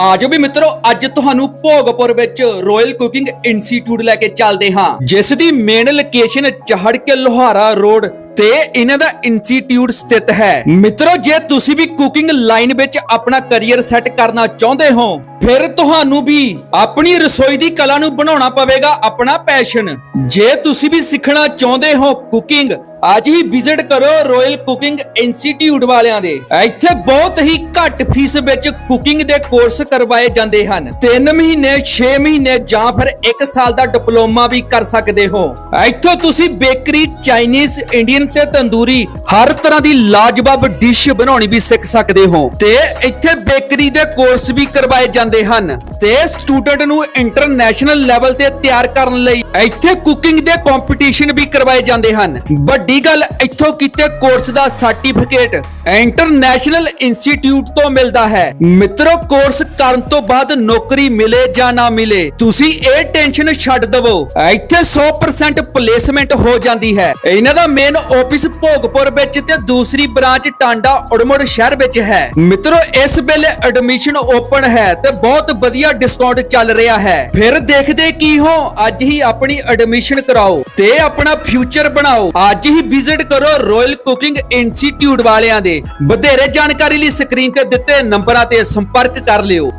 ਆਜੋ ਵੀ ਮਿੱਤਰੋ, ਅੱਜ ਤੁਹਾਨੂੰ ਭੋਗਪੁਰ ਵਿੱਚ ਰਾਇਲ ਕੁਕਿੰਗ ਇੰਸਟੀਚਿਊਟ ਲੈ ਕੇ ਚੱਲਦੇ ਹਾਂ, ਜਿਸ ਦੀ ਮੇਨ ਲੋਕੇਸ਼ਨ ਚਹੜ ਕੇ ਲੋਹਾਰਾ ਰੋਡ ਤੇ ਇਹਨਾਂ ਦਾ ਇੰਸਟੀਚਿਊਟ ਸਥਿਤ ਹੈ। ਮਿੱਤਰੋ, ਜੇ ਤੁਸੀਂ ਵੀ ਕੁਕਿੰਗ ਲਾਈਨ ਵਿੱਚ ਆਪਣਾ ਕੈਰੀਅਰ ਸੈੱਟ ਕਰਨਾ ਚਾਹੁੰਦੇ ਹੋ, ਫਿਰ ਤੁਹਾਨੂੰ ਵੀ ਆਪਣੀ ਰਸੋਈ ਦੀ ਕਲਾ ਨੂੰ ਬਣਾਉਣਾ ਪਵੇਗਾ ਆਪਣਾ ਪੈਸ਼ਨ ਜੇ ਤੁਸੀਂ ਵੀ ਸਿੱਖਣਾ ਚਾਹੁੰਦੇ ਹੋ ਕੁਕਿੰਗ ਅੱਜ ਹੀ ਵਿਜ਼ਿਟ ਕਰੋ ਰਾਇਲ ਕੁਕਿੰਗ ਇੰਸਟੀਚਿਊਟ ਵਾਲਿਆਂ ਦੇ। ਇੱਥੇ ਬਹੁਤ ਹੀ ਘੱਟ ਫੀਸ ਵਿੱਚ ਕੁਕਿੰਗ ਦੇ ਕੋਰਸ ਕਰਵਾਏ ਜਾਂਦੇ ਹਨ। 3 ਮਹੀਨੇ 6 ਮਹੀਨੇ ਜਾਂ ਫਿਰ 1 ਸਾਲ ਦਾ ਡਿਪਲੋਮਾ ਵੀ ਕਰ ਸਕਦੇ ਹੋ। ਇੱਥੋਂ ਤੁਸੀਂ ਬੇਕਰੀ ਚਾਈਨੀਜ਼ ਇੰਡੀਅਨ ਤੇ ਤੰਦੂਰੀ ਹਰ ਤਰ੍ਹਾਂ ਦੀ ਲਾਜਵਾਬ ਡਿਸ਼ ਬਣਾਉਣੀ ਵੀ ਸਿੱਖ ਸਕਦੇ ਹੋ। ਤੇ ਇੱਥੇ ਬੇਕਰੀ ਦੇ ਕੋਰਸ ਵੀ ਕਰਵਾਏ ਜਾਂਦੇ ਹਨ। ਤੇ ਸਟੂਡੈਂਟ ਨੂੰ ਇੰਟਰਨੈਸ਼ਨਲ ਲੈਵਲ ਤੇ ਤਿਆਰ ਕਰਨ ਲਈ ਇੱਥੇ ਕੁਕਿੰਗ ਦੇ ਕੰਪੀਟੀਸ਼ਨ ਵੀ ਕਰਵਾਏ ਜਾਂਦੇ ਹਨ। ਵੱਡੀ ਗੱਲ ਇੱਥੋਂ ਕੀਤੇ ਕੋਰਸ ਦਾ ਸਰਟੀਫਿਕੇਟ ਇੰਟਰਨੈਸ਼ਨਲ ਇੰਸਟੀਚਿਊਟ ਤੋਂ ਮਿਲਦਾ ਹੈ। ਮਿੱਤਰੋ ਕੋਰਸ ਕਰਨ ਤੋਂ ਬਾਅਦ ਨੌਕਰੀ ਮਿਲੇ ਜਾਂ ਨਾ ਮਿਲੇ, ਤੁਸੀਂ ਇਹ ਟੈਨਸ਼ਨ ਛੱਡ ਦਿਵੋ। ਇੱਥੇ 100% ਪਲੇਸਮੈਂਟ ਹੋ ਜਾਂਦੀ ਹੈ। ਇਹਨਾਂ ਦਾ ਮੇਨ ਆਫਿਸ ਭੋਗਪੁਰ ਵਿੱਚ ਤੇ ਦੂਸਰੀ ਬ੍ਰਾਂਚ ਟਾਂਡਾ ਉੜਮੁੜ ਸ਼ਹਿਰ ਵਿੱਚ ਹੈ। ਮਿੱਤਰੋ, ਇਸ ਵੇਲੇ ਐਡਮਿਸ਼ਨ ਓਪਨ ਹੈ ਤੇ ਬਹੁਤ ਵਧੀਆ ਡਿਸਕਾਊਂਟ ਚੱਲ ਰਿਹਾ ਹੈ। ਫਿਰ ਦੇਖਦੇ ਕੀ ਹੋ, ਅੱਜ ਹੀ ਆਪਣੀ ਐਡਮਿਸ਼ਨ ਕਰਾਓ ਤੇ ਆਪਣਾ ਫਿਊਚਰ ਬਣਾਓ। ਅੱਜ ਹੀ ਵਿਜ਼ਿਟ ਕਰੋ ਰਾਇਲ ਕੁਕਿੰਗ ਇੰਸਟੀਚਿਊਟ ਵਾਲਿਆਂ ਦੇ। ਵਧੇਰੇ ਜਾਣਕਾਰੀ ਲਈ ਸਕਰੀਨ ਤੇ ਦਿੱਤੇ ਨੰਬਰਾਂ ਤੇ ਸੰਪਰਕ ਕਰ ਲਿਓ।